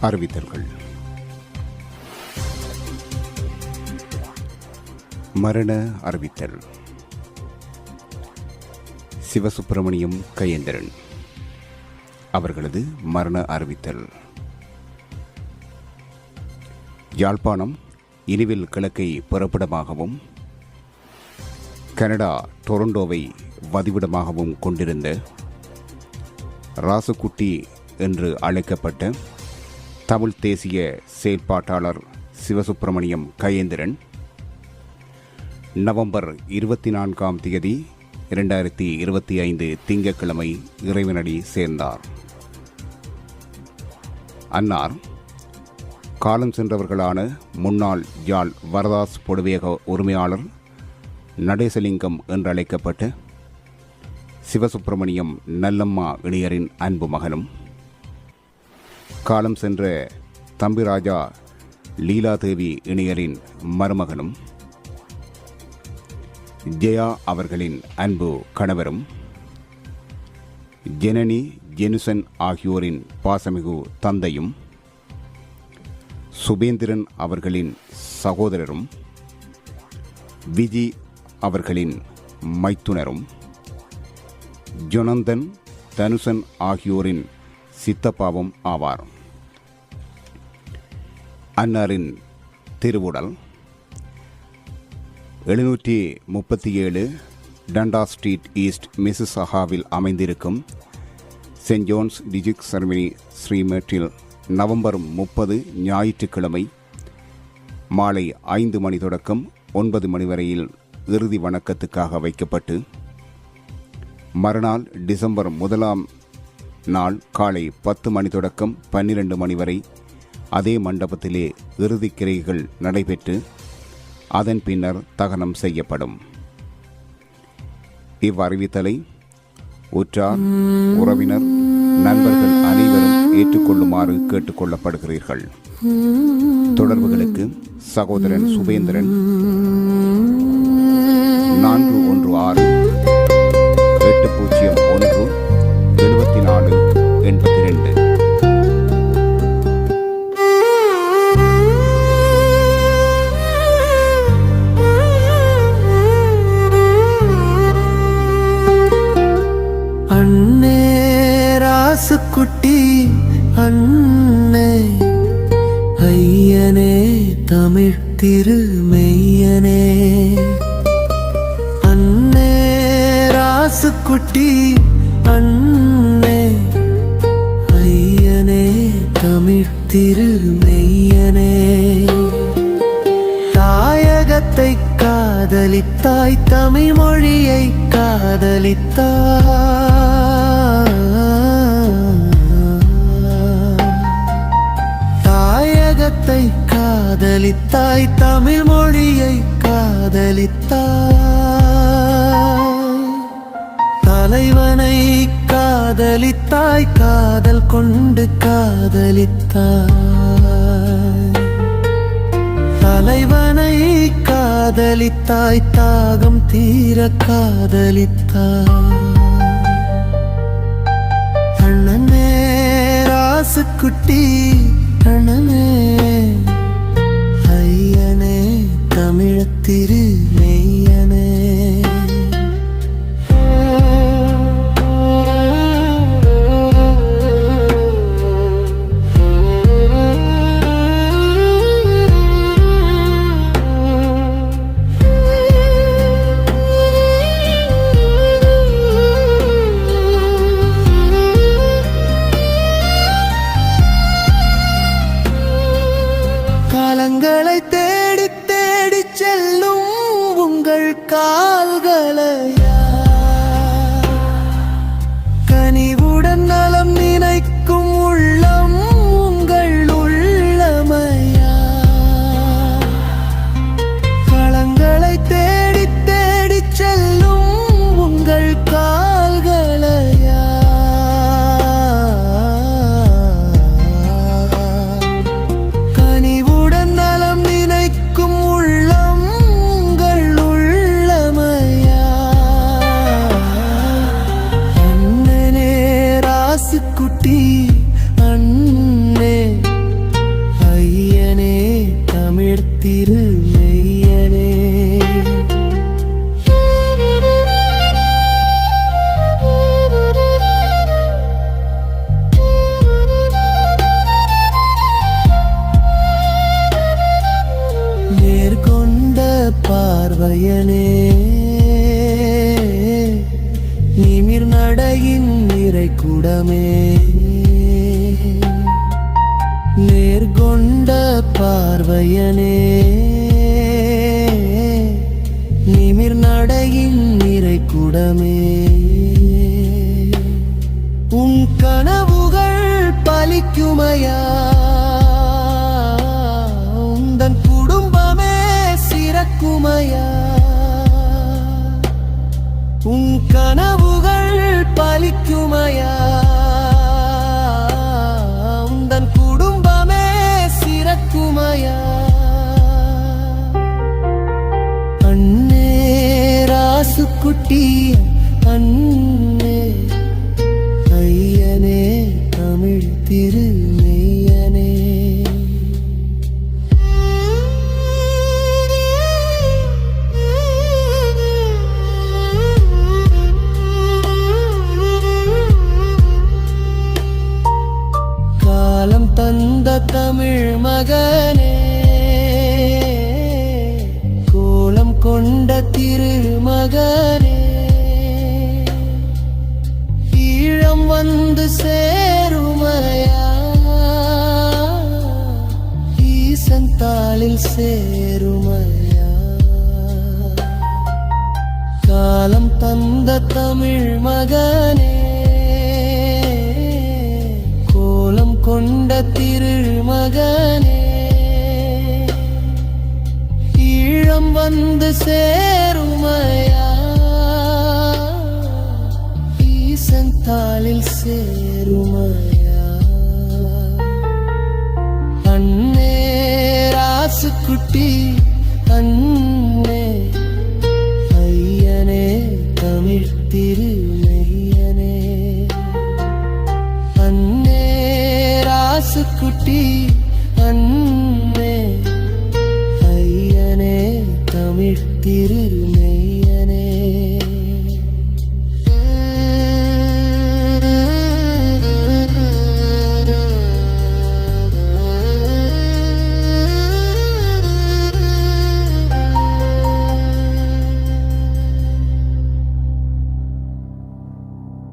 அறிவித்தல்கள். மரண அறிவித்தல். சிவசுப்பிரமணியம் கையேந்திரன். அவர்களது மரண அறிவித்தல். யாழ்ப்பாணம் இனிவில் கிழக்கை புறப்படமாகவும் கனடா டொரண்டோவை வதிவிடமாகவும் கொண்டிருந்த ராசுக்குட்டி என்று அழைக்கப்பட்ட தமிழ் தேசிய செயல்பாட்டாளர் சிவசுப்பிரமணியம் கையேந்திரன். நவம்பர் இருபத்தி நான்காம் தேதி இரண்டாயிரத்தி இருபத்தி ஐந்து திங்கட்கிழமை இறைவனடி சேர்ந்தார். அன்னார் காலம் சென்றவர்களான முன்னாள் யாழ் வரதாஸ் பொடுவேக உரிமையாளர் நடேசலிங்கம் என்றழைக்கப்பட்ட சிவசுப்பிரமணியம் நல்லம்மா இளையரின் அன்பு மகனும் காலம் சென்ற தம்பிராஜா லீலாதேவி இணையரின் மருமகனும் ஜெயா அவர்களின் அன்பு கணவரும் ஜெனனி ஜெனுசன் ஆகியோரின் பாசமிகு தந்தையும் சுபேந்திரன் அவர்களின் சகோதரரும் விஜி அவர்களின் மைத்துனரும் ஜொனந்தன் தனுசன் ஆகியோரின் சித்தப்பாவும் ஆவார். அன்னாரின் திருவுடல். எழுநூற்றி முப்பத்தி ஏழு டண்டா ஸ்ட்ரீட் ஈஸ்ட் மிசிசஹாவில் அமைந்திருக்கும் சென்ட் ஜோன்ஸ் டிஜிக் சர்மினி ஸ்ரீமேட்டில் நவம்பர் முப்பது ஞாயிற்றுக்கிழமை மாலை ஐந்து மணி தொடக்கம் ஒன்பது மணி வரையில் இறுதி வணக்கத்துக்காக வைக்கப்பட்டு மறுநாள் டிசம்பர் முதலாம் நாள் காலை பத்து மணி தொடக்கம் பன்னிரண்டு மணி வரை அதே மண்டபத்திலே இறுதிக் கிரைகள் நடைபெற்று அதன் பின்னர் தகனம் செய்யப்படும். இவ்வறிவித்தலை உற்றார் உறவினர் நண்பர்கள் அனைவரும் ஏற்றுக்கொள்ளுமாறு கேட்டுக்கொள்ளப்படுகிறீர்கள். தொடர்புகளுக்கு சகோதரன் சுபேந்திரன் நான்கு அண்ணே ராசுக்குட்டி அண்ணே. ஐயனே தமிழ் திருமெய்யனே அண்ணே ராசுக்குட்டி அண்ணே. ஐயனே தமிழ் திருமெய்யனே தாயகத்தை காதலித்தாய் தமிழ் மொழியை காதலித்தாய். காதலித்தாய் தமிழ் மொழியை காதலித்தாய். தலைவனை காதலித்தாய் காதல் கொண்டு காதலித்தாய். தலைவனை காதலித்தாய் தாகம் தீர காதலித்தாய். அண்ணனே ராசுக்குட்டி அண்ணனே நடையின் நிறை குடமே. நேர்கொண்ட பார்வையனே நிமிர் நடையின் நிறை குடமே. உன் கனவுகள் பலிக்குமையா? உந்தன் குடும்பமே சிறக்குமையா? உன் கனவு ராசுக்குட்டி அன் வந்து சேருமையா? ஈசன் தாளில் சேருமையா? காலம் தந்த தமிழ் மகனே கோலம் கொண்ட திருமகனே ஈழம் வந்து சேருமையா? தாளில் சேருமையா? அண்ணே ராசுக்குட்டி அண்ணே ஐயனே தமிழ் திருநெய்யனே. அண்ணே ராசுக்குட்டி அண்ணே ஐயனே தமிழ் திரு